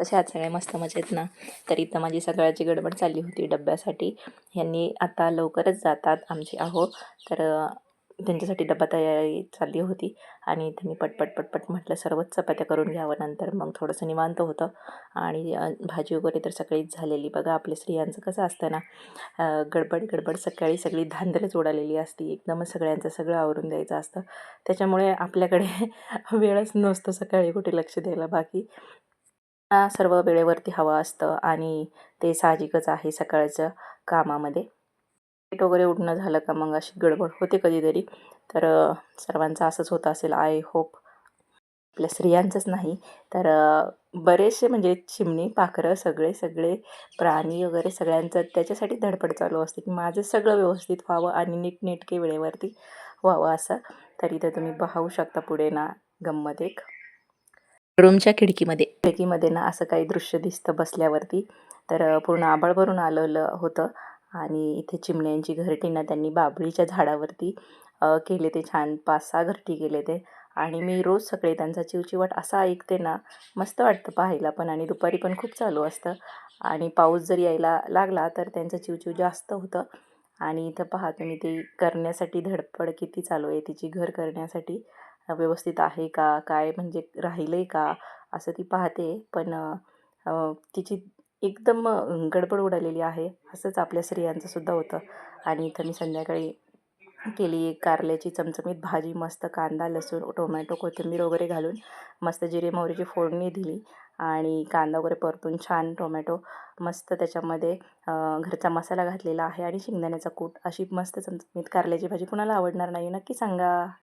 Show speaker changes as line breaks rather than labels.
कसे आहात सगळे मस्त मजेत ना? तर इथं माझी सगळ्याची गडबड चालली होती डब्यासाठी. ह्यांनी आता लवकरच जातात आमचे आहो. तर त्यांच्यासाठी डबा तयारी चालली होती. आणि इथे मी पटपट पटपट म्हटलं सर्वच चपात्या करून घ्यावं. नंतर मग थोडंसं निवांत होतं. आणि भाजी वगैरे तर सगळीच झालेली. बघा आपल्या स्त्रियांचं कसं असतं ना? गडबड गडबड सकाळी सगळी धांदलच उडालेली असती. एकदमच सगळ्यांचं सगळं आवरून द्यायचं असतं. त्याच्यामुळे आपल्याकडे वेळच नसतो सकाळी कुठे लक्ष द्यायला बाकी. सर्व वेळेवरती हवं असतं आणि ते साहजिकच आहे सकाळचं कामामध्ये. लेट वगैरे उठणं झालं का मग अशी गडबड होते कधीतरी. तर सर्वांचा सर्वांचं असंच होत असेल आय होप आपल्या स्त्रियांचंच नाही तर बरेचसे म्हणजे चिमणी पाखरं सगळे सगळे प्राणी वगैरे सगळ्यांचं त्याच्यासाठी धडपड चालू असते की माझं सगळं व्यवस्थित व्हावं आणि नीटनेटके वेळेवरती व्हावं असं. तर इथं तुम्ही पाहू शकता पुढे ना गंमत एक. रूमच्या खिडकीमध्ये. खिडकीमध्ये ना असं काही दृश्य दिसतं बसल्यावरती. तर पूर्ण आबाळ भरून आलेलं होतं. आणि इथे चिमण्यांची घरटी ना त्यांनी बाभळीच्या झाडावरती केले ते छान पाच सहा घरटी केले ते. आणि मी रोज सकाळी त्यांचा चिवचिवाट असा ऐकते ना मस्त वाटतं पाहायला पण आणि दुपारी पण खूप चालू असतं. आणि पाऊस जर यायला लागला तर त्यांचं चिवचिव जास्त होतं. आणि इथं पहा तुम्ही ते करण्यासाठी धडपड किती चालू आहे तिची घर करण्यासाठी. व्यवस्थित आहे का? काय म्हणजे राहिलं आहे का? असं ती पाहते. पण तिची एकदम गडबड उडालेली आहे. असंच आपल्या स्त्रियांचंसुद्धा होतं. आणि इथं मी संध्याकाळी केली कारल्याची चमचमीत भाजी मस्त कांदा लसूण टोमॅटो कोथिंबीर वगैरे घालून मस्त जिरे मोहरीची फोडणी दिली. आणि कांदा वगैरे परतून छान टोमॅटो मस्त त्याच्यामध्ये घरचा मसाला घातलेला आहे. आणि शेंगदाण्याचा कूट अशी मस्त चमचमीत कारल्याची भाजी कुणाला आवडणार नाही. नक्की सांगा.